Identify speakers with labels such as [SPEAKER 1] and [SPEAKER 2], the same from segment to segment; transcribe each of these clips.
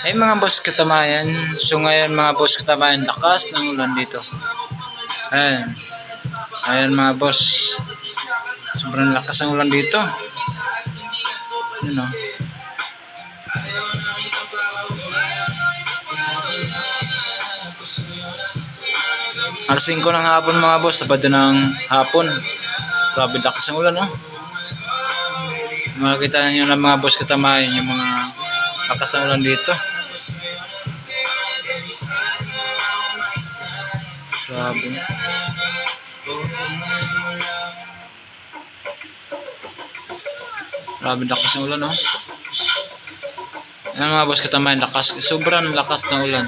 [SPEAKER 1] Ay mga boss katamayan. So ngayon mga boss katamayan, lakas ng ulan dito. Ayan. Ayan mga boss. Sobrang lakas ng ulan dito. Yun o. Alas 5 ng hapon mga boss, sabado ng hapon. Grabe lakas ng ulan, no? Makikita nyo ng mga boss katamayan yung mga lakas ng ulan dito. Grabe. Grabe lakas ng ulan, no? Yan mga boss katamayan, lakas, sobrang lakas ng ulan.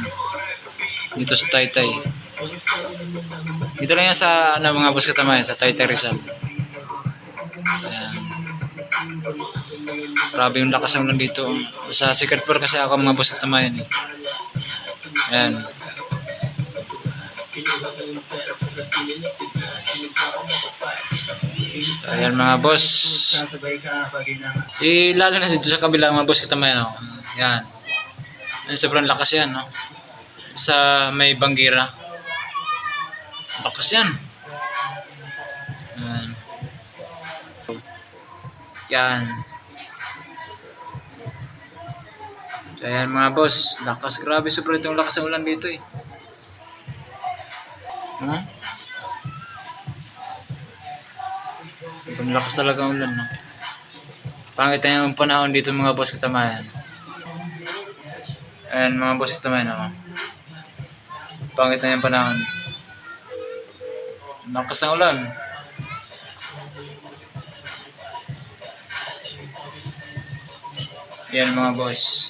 [SPEAKER 1] Dito sa Taytay. Dito lang yan sa ano, mga boss katamayan, sa Taytay Rizal. Ayan. Grabe yung lakas ng ulan dito. Sa second floor kasi ako mga boss katamayan eh. Ayan. So, ayan mga boss. Eh, lalo na dito sa kabila mga boss katamayan. Oh. Yan. Yan, sobrang lakas yan. No? Sa may banggira. Lakas yan. Yan. Yan. So, ayan mga boss. Lakas. Grabe. Sobrang itong lakas ng ulan dito eh. Huh? Sobrang lakas talaga ang ulan. No? Pangit na yung panahon dito mga boss katamayan. Ayan mga boss katamayan ako. Pangit na yung panahon. Lakas ng ulan. Yan mga boss.